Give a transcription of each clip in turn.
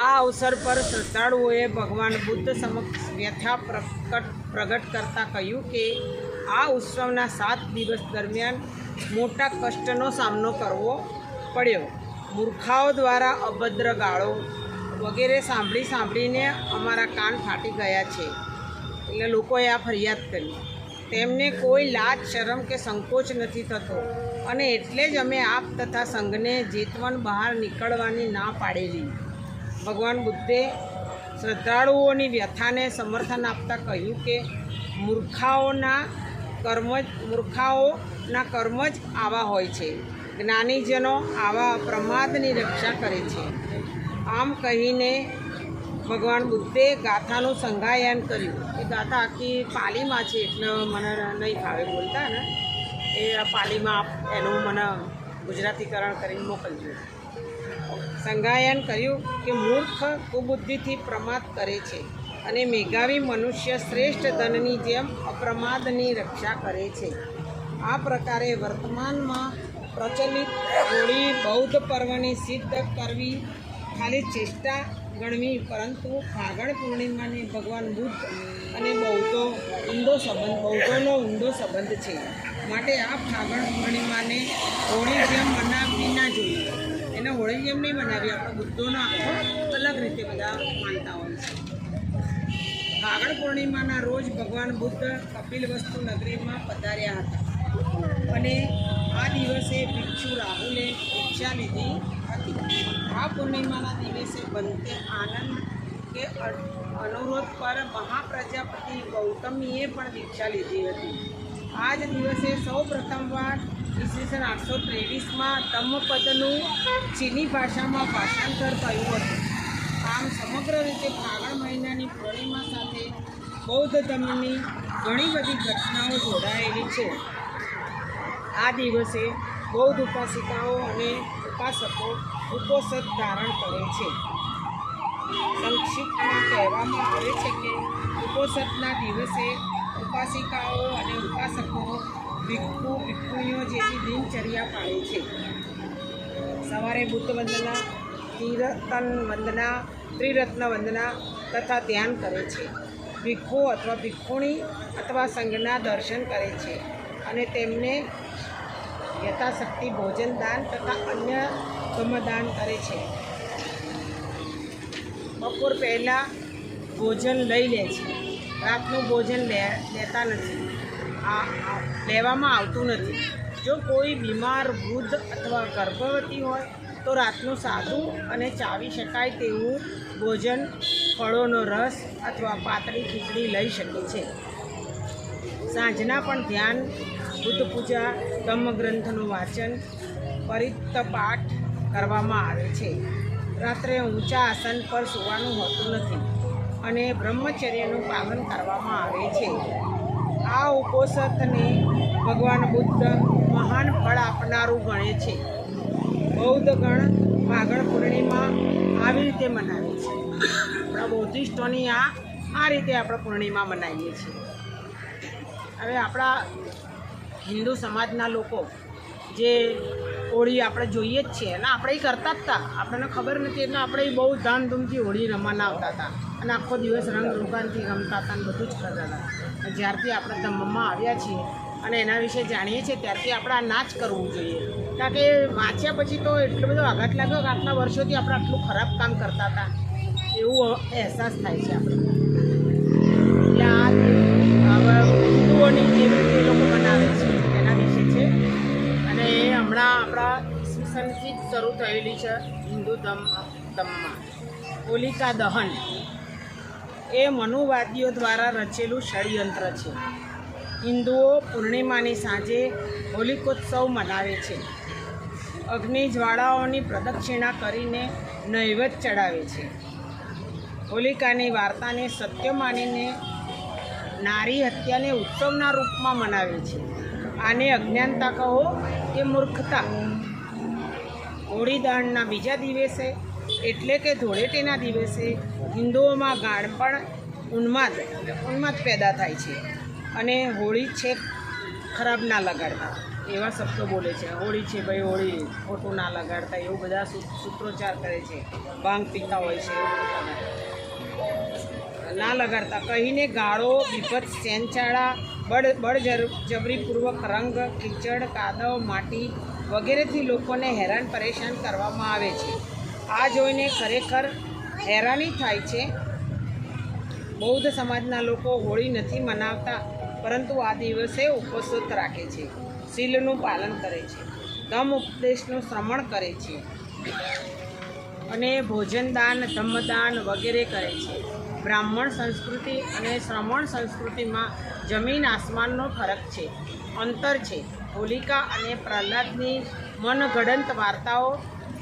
આ અવસર પર શ્રદ્ધાળુઓએ ભગવાન બુદ્ધ સમક્ષ વ્યથા પ્રકટ પ્રગટ કરતાં કહ્યું કે આ ઉત્સવના સાત દિવસ દરમિયાન મોટા કષ્ટનો સામનો કરવો પડ્યો. મૂર્ખાઓ દ્વારા અભદ્ર ગાળો વગેરે સાંભળી સાંભળીને અમારા કાન ફાટી ગયા છે. એટલે લોકોએ આ ફરિયાદ કરી. તેમને કોઈ લાજ, શરમ કે સંકોચ નથી થતો અને એટલે જ અમે આપ તથા સંઘને જેતવન બહાર નીકળવાની ના પાડેલી. ભગવાન બુદ્ધે શ્રદ્ધાળુઓની વ્યથાને સમર્થન આપતા કહ્યું કે મૂર્ખાઓના કર્મ જ મૂર્ખાઓના કર્મ જ આવા હોય છે. જ્ઞાનીજનો આવા પ્રમાદની રક્ષા કરે છે. આમ કહીને ભગવાન બુદ્ધે ગાથાનું સંગાયન કર્યું. એ ગાથા આખી પાલીમાં છે, એટલે મને નહીં ફાવે બોલતા ને. એ પાલીમાં એનું મને ગુજરાતીકરણ કરીને મોકલજો. સંગાયન કર્યું કે મૂર્ખ કુબુદ્ધિથી પ્રમાદ કરે છે અને મેઘાવી મનુષ્ય શ્રેષ્ઠ ધનની જેમ અપ્રમાદની રક્ષા કરે છે. આ પ્રકારે વર્તમાનમાં પ્રચલિત હોળી, બૌદ્ધ પર્વની સિદ્ધ કરવી ખાલી ચેષ્ટા ગણવી, પરંતુ ફાગણ પૂર્ણિમાને ભગવાન બુદ્ધ અને બૌદ્ધો ઊંડો સંબંધ, બૌદ્ધોનો ઊંડો સંબંધ છે. માટે આ ફાગણ પૂર્ણિમાને હોળી જેમ મનાવવી ના જોઈએ. એને હોળી જેમ નહીં બનાવી, આપણે બુદ્ધોનો આખો અલગ રીતે બધા માનતા હોય છે. ફાગણ પૂર્ણિમાના રોજ ભગવાન બુદ્ધ કપિલ વસ્તુ નગરીમાં પધાર્યા હતા. અને આ દિવસે ભિક્ષુ રાહુલે ભિક્ષા લીધી હતી. આ પૂર્ણિમાના દિવસે બનતે આનંદ કે અનુરોધ પર મહાપ્રજાપતિ ગૌતમીએ પણ દીક્ષા લીધી હતી. આ જ દિવસે સૌ પ્રથમવાર ઈસવીસન આઠસો ત્રેવીસમાં તમપદનું ચીની ભાષામાં ભાષાંતર થયું હતું. આમ સમગ્ર રીતે ફાગણ મહિનાની પૂર્ણિમા સાથે બૌદ્ધ ધર્મની ઘણી બધી ઘટનાઓ જોડાયેલી છે. આ દિવસે બૌદ્ધ ઉપાસિકાઓ અને ઉપાસકો ઉપોષદ ધારણ કરે છે. સંક્ષિપ્તમાં કહેવામાં આવે છે કે ઉપોસતના દિવસે ઉપાસિકાઓ અને ઉપાસકો ભિક્ષુ ભિક્ષુણીઓ જેવી દિનચર્યા પાળે છે. સવારે બુદ્ધ વંદના તીરતન વંદના, ત્રિરત્ન વંદના તથા ધ્યાન કરે છે. ભિક્ષુ અથવા ભિક્ષુણી અથવા સંઘના દર્શન કરે છે અને તેમને યથાશક્તિ ભોજન દાન તથા અન્ય ધર્મદાન કરે છે. બપોર પહેલાં ભોજન લઈ લે છે. રાતનું ભોજન લે લેતા નથી. આ લેવામાં આવતું નથી. જો કોઈ બીમાર, વૃદ્ધ અથવા ગર્ભવતી હોય, તો રાતનું સાદું અને ચાવી શકાય તેવું ભોજન, ફળોનો રસ અથવા પાતળી ખીચડી લઈ શકે છે. સાંજના પણ ધ્યાન, બુદ્ધ પૂજા ધર્મગ્રંથનું વાંચન, પરિતપાઠ કરવામાં આવે છે. રાત્રે ઊંચા આસન પર સૂવાનું હોતું નથી અને બ્રહ્મચર્યનું પાલન કરવામાં આવે છે. આ ઉપોષતને ભગવાન બુદ્ધ મહાન ફળ આપનારું ગણે છે. બૌદ્ધ ગણ ફાગણ પૂર્ણિમા આવી રીતે મનાવે છે. આપણા બૌદ્ધિસ્ટોની આ આ રીતે આપણે પૂર્ણિમા મનાવીએ છીએ. હવે આપણા હિન્દુ સમાજના લોકો જે હોળી આપણે જોઈએ જ છીએ અને આપણે કરતા જ હતા. આપણને ખબર નથી, એટલે આપણે બહુ ધામધૂમથી હોળી રમવાના આવતા હતા. અને આખો દિવસ રંગ રોગાનથી રમતા હતા અને બધું જ કરતા હતા. જ્યારથી આપણે ધમ્મમાં આવ્યા છીએ અને એના વિશે જાણીએ છીએ, ત્યારથી આપણે આ નાચ કરવું જોઈએ. કારણ કે વાંચ્યા પછી તો એટલો બધો આઘાત લાગ્યો કે આટલા વર્ષોથી આપણે આટલું ખરાબ કામ કરતા હતા. એવું અહેસાસ થાય છે આપણે એટલે આ હિન્દુઓની રીતે લોકો મનાવે છે, એના વિશે છે. અને એ હમણાં આપણા ઈસવીસનથી જ શરૂ થયેલી છે હિન્દુ ધમ ધમમાં હોલિકા દહન. એ મનુવાદીઓ દ્વારા રચેલું ષડયંત્ર છે. હિન્દુઓ પૂર્ણિમાની સાંજે હોલિકોત્સવ મનાવે છે. અગ્નિ જ્વાળાઓની પ્રદક્ષિણા કરીને નૈવેદ્ય ચડાવે છે. હોલિકાની વાર્તાને સત્ય માનીને નારી હત્યાને ઉત્સવના રૂપમાં મનાવે છે. આને અજ્ઞાનતા કહો કે મૂર્ખતા? હોળી દહનના બીજા દિવસે એટલે કે ધૂળેટીના દિવસે હિન્દુઓમાં ગાણપણ ઉન્માદ ઉન્માદ પેદા થાય છે અને હોળી છે ખરાબ ના લગાડતા. એવા શબ્દો બોલે છે. હોળી છે ભાઈ, હોળી ખોટું ના લગાડતા. એવું બધા સૂત્રોચ્ચાર કરે છે. ભાંગ પીતા હોય છે. ના લગાડતા. કહીને ગાળો વિપત સેનચાળા, બળ બળ જબરીપૂર્વક રંગ, કીચડ, કાદવ, માટી વગેરેથી લોકોને હેરાન પરેશાન કરવામાં આવે છે. આ જોઈને ખરેખર હેરાની થાય છે. બૌદ્ધ સમાજના લોકો હોળી નથી મનાવતા, પરંતુ આ દિવસે ઉપસ્થિત રાખે છે. શીલનું પાલન કરે છે. ધમ ઉપદેશનું શ્રમણ કરે છે. અને ભોજનદાન ધમ્મદાન વગેરે કરે છે. બ્રાહ્મણ સંસ્કૃતિ અને શ્રમણ સંસ્કૃતિમાં જમીન આસમાનનો ફરક છે, અંતર છે. હોલિકા અને પ્રહલાદની મનગઢંત વાર્તાઓ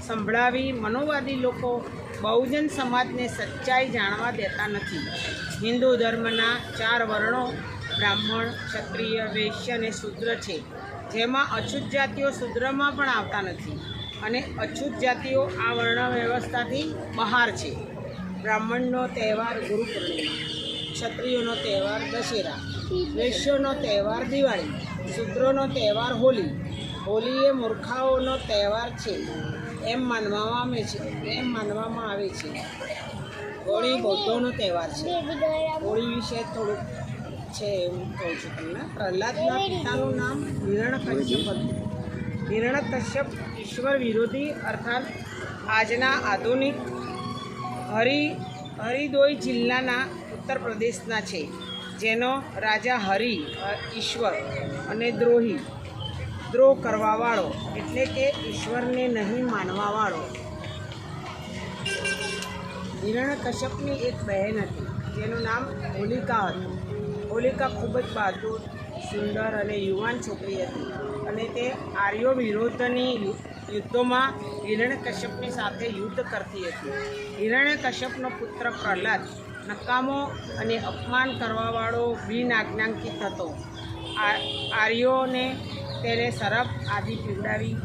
સંભળાવી મનોવાદી લોકો બહુજન સમાજને સચ્ચાઈ જાણવા દેતા નથી. હિન્દુ ધર્મના ચાર વર્ણો બ્રાહ્મણ, ક્ષત્રિય, વૈશ્ય અને શૂદ્ર છે. જેમાં અછૂત જાતિઓ શૂદ્રમાં પણ આવતા નથી અને અછૂત જાતિઓ આ વર્ણ વ્યવસ્થાથી બહાર છે. બ્રાહ્મણનો તહેવાર ગુરુ પૂર્ણિમા ક્ષત્રિયોનો તહેવાર દશેરા, વૈશ્યોનો તહેવાર દિવાળી, શૂદ્રોનો તહેવાર હોલી. હોલી એ મૂર્ખાઓનો તહેવાર છે. એમ માનવામાં આવે છે, એમ માનવામાં આવે છે. હોળી બૌદ્ધોનો તહેવાર છે. હોળી વિશે થોડુંક છે એવું કહું છું તમને. પ્રહલાદના પિતાનું નામ હિરણ્યકશ્યપ હતું. કશ્યપ ઈશ્વર વિરોધી અર્થાત આજના આધુનિક હરિ હરિદોઈ જિલ્લાના ઉત્તર પ્રદેશના છે, જેનો રાજા હરિ ઈશ્વર અને દ્રોહી દ્રોહ કરવાવાળો એટલે કે ઈશ્વરને નહીં માનવાવાળો. હિરણ્યકશ્યપની એક બહેન હતી, જેનું નામ હોલિકા હતું. હોલિકા ખૂબ જ બહાદુર, સુંદર અને યુવાન છોકરી હતી અને તે આર્યો વિરોધની યુદ્ધોમાં હિરણ્યકશ્યપની સાથે યુદ્ધ કરતી હતી. હિરણ્યકશ્યપનો પુત્ર પ્રહલાદ નકામો અને અપમાન કરવાવાળો બિન આજ્ઞાંકિત હતો આર્યોને તેને શરફ આદિ પીવડાવી,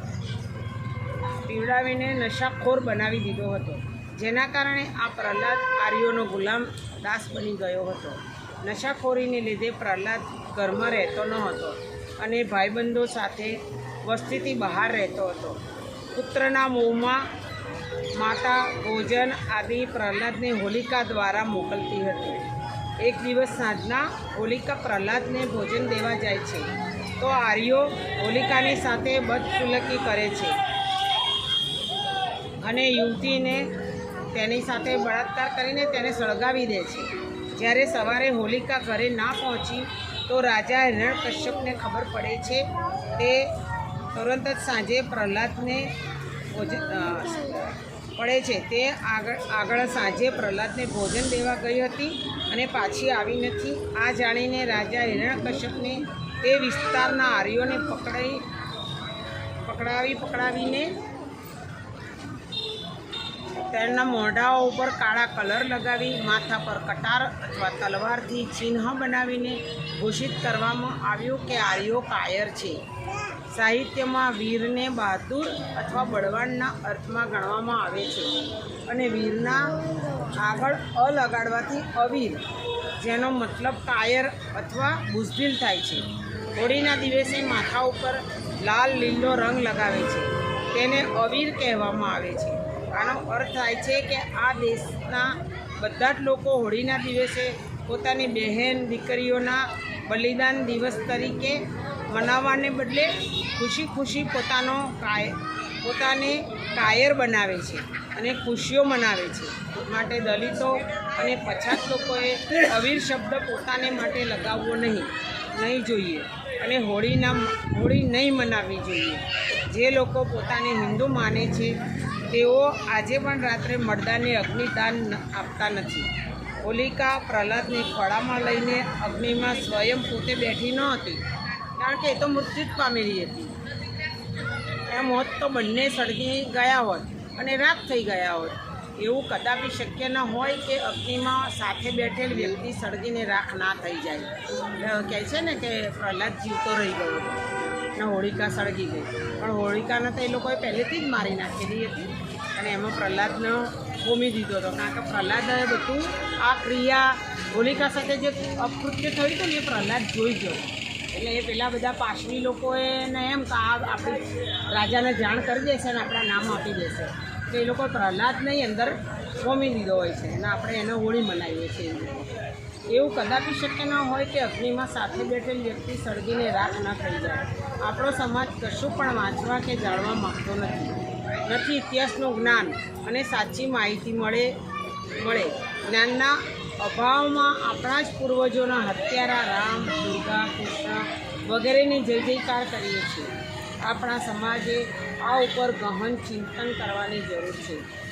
પીવડાવીને નશાખોર બનાવી દીધો હતો. જેના કારણે આ પ્રહલાદ આર્યોનો ગુલામ દાસ બની ગયો હતો. નશાખોરીને લીધે પ્રહલાદ ઘરમાં રહેતો ન હતો અને ભાઈબંધો સાથે વસ્તીથી બહાર રહેતો હતો. પુત્રના મોંમાં માતા ભોજન આદિ પ્રહલાદને હોલિકા દ્વારા મોકલતી હતી. એક દિવસ સાંજના હોલિકા પ્રહલાદને ભોજન દેવા જાય છે. તો આર્યો હોલિકાની સાથે બદફુલકી કરે છે. અને યુવતીને તેની સાથે બળાત્કાર કરીને તેને સળગાવી દે છે. જ્યારે સવારે હોલિકા ઘરે ના પહોંચી, તો રાજા હિરણ્યકશ્યપને ખબર પડે છે તે તુરંત જ સાંજે પ્રહલાદને પડે છે. તે આગળ આગળ સાંજે પ્રહલાદને ભોજન દેવા ગઈ હતી અને પાછી આવી નથી. આ જાણીને રાજા હિરણ્યકશ્યપને તે વિસ્તારના આર્યોને પકડાઈ, પકડાવી, પકડાવીને તેના મોઢાઓ ઉપર કાળા કલર લગાવી, માથા પર કટાર અથવા તલવારથી ચિહ્ન બનાવીને ઘોષિત કરવામાં આવ્યું કે આર્યો કાયર છે. સાહિત્યમાં વીરને બહાદુર અથવા બળવાનના અર્થમાં ગણવામાં આવે છે અને વીરના આગળ અ લગાડવાથી અવીર જેનો મતલબ કાયર અથવા બુઝદિલ થાય છે. હોળીના દિવસે માથા ઉપર લાલ, લીલો રંગ લગાવે છે. તેને અવીર કહેવામાં આવે છે. આનો અર્થ થાય છે કે આ દેશના બધા જ લોકો હોળીના દિવસે પોતાની બહેન, દીકરીઓના બલિદાન દિવસ તરીકે મનાવવાને બદલે ખુશી ખુશી પોતાનો કાય, પોતાને કાયર બનાવે છે અને ખુશીઓ મનાવે છે. માટે દલિતો અને પછાત લોકોએ અવીર શબ્દ પોતાને માટે લગાવવો નહીં નહીં જોઈએ. અને હોળીના હોળી નહીં મનાવવી જોઈએ. જે લોકો પોતાને હિન્દુ માને છે, તેઓ આજે પણ રાત્રે મરદાને અગ્નિદાન આપતા નથી. હોલિકા પ્રહલાદને ખોળામાં લઈને અગ્નિમાં સ્વયં પોતે બેઠી ન હતી. કારણ કે એ તો મૃત્યુ જ પામેલી હતી. એમ હોત તો બંને સળગી ગયા હોત અને રાત થઈ ગયા હોત. એવું કદાપી શક્ય ન હોય કે અગ્નિમાં સાથે બેઠેલ વ્યક્તિ સળગીને રાખ ના થઈ જાય. કહે છે ને કે પ્રહલાદ જીવતો રહી ગયો. ને હોળિકા સળગી ગઈ. પણ હોળિકાને તો એ લોકોએ પહેલેથી જ મારી નાખેલી હતી અને એમાં પ્રહલાદનો હોમી દીધો હતો. કારણ કે પ્રહલાદે બધું આ ક્રિયા હોલિકા સાથે જે અકૃત્ય થયું હતું ને એ પ્રહલાદ જોઈ ગયો. એટલે એ પેલા બધા પાછલી લોકોએ ને એમ કે આ આપણી રાજાને જાણ કરી દેશે અને આપણા નામ આપી દેશે. તો એ લોકો પ્રહલાદ નહીં અંદર હોમી દીધો હોય છે. અને આપણે એને હોળી મનાવીએ છીએ. એવું કદાપી શક્ય ન હોય કે અગ્નિમાં સાથે બેઠેલ વ્યક્તિ સળગીને રાખ ન થઈ જાય. આપણો સમાજ કશું પણ વાંચવા કે જાણવા માંગતો નથી. નથી ઇતિહાસનું જ્ઞાન અને સાચી માહિતી મળે મળે. જ્ઞાનના અભાવમાં આપણા જ પૂર્વજોના હત્યારા રામ, દુર્ગા, કૃષ્ણ વગેરેની જય જયકાર કરીએ છીએ. આપણા સમાજે આ ઉપર ગહન ચિંતન કરવાની જરૂર છે.